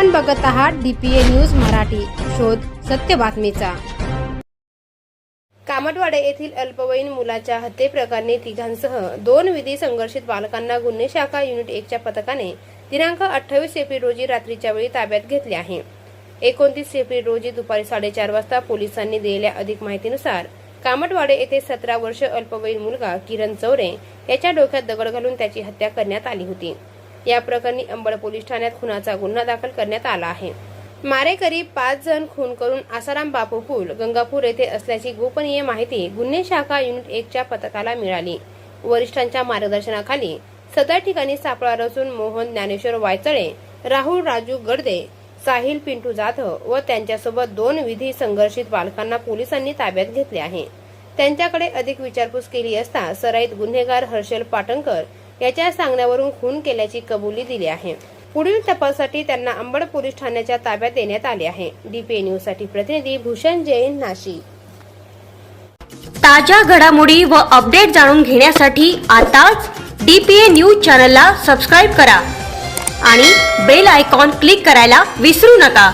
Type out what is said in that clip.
आपण बघत आहात डीपीए न्यूज मराठी. शोध सत्य बातमीचा. कामटवाडे येथील अल्पवयीन मुलाच्या हत्येप्रकरणी तिघांसह दोन विधी संघर्षित बालकांना गुन्हे शाखा युनिट एकच्या पथकाने दिनांक अठ्ठावीस एप्रिल रोजी रात्रीच्या वेळी ताब्यात घेतले आहे. एकोणतीस एप्रिल रोजी दुपारी साडेचार वाजता पोलिसांनी दिलेल्या अधिक माहितीनुसार कामटवाडे येथे सतरा वर्ष अल्पवयीन मुलगा किरण चौरे याच्या डोक्यात दगड घालून त्याची हत्या करण्यात आली होती. या प्रकरणी अंबड पोलीस ठाण्यात खुनाचा गुन्हा दाखल करण्यात आला आहे. मारेकरी पाच जण खून करून आसाराम बापू पूल गंगापूर येथे असल्याची गोपनीय माहिती गुन्हे शाखा युनिट एकच्या पथकाला मिळाली. वरिष्ठांच्या मार्गदर्शनाखाली सदर ठिकाणी सापळा रचून मोहन ज्ञानेश्वर वायचळे राहुल राजू गडदे साहिल पिंटू जाधव व त्यांच्यासोबत दोन विधी संघर्षित बालकांना पोलिसांनी ताब्यात घेतले आहे. त्यांच्याकडे अधिक विचारपूस केली असता सराईत गुन्हेगार हर्षल पाटणकर याच्या सांगण्यावरून खून केल्याची कबुली दिली आहे. पुढील तपासासाठी त्यांना अंबड पोलीस ठाण्याच्या ताब्यात देण्यात आले आहे. डीपीए न्यूजसाठी प्रतिनिधी भूषण जैन नाशिक. ताज्या घडामोडी व अपडेट जाणून घेण्यासाठी आताच डीपीए न्यूज चॅनलला सबस्क्राईब करा. आणि बेल आयकॉन क्लिक करायला विसरू नका.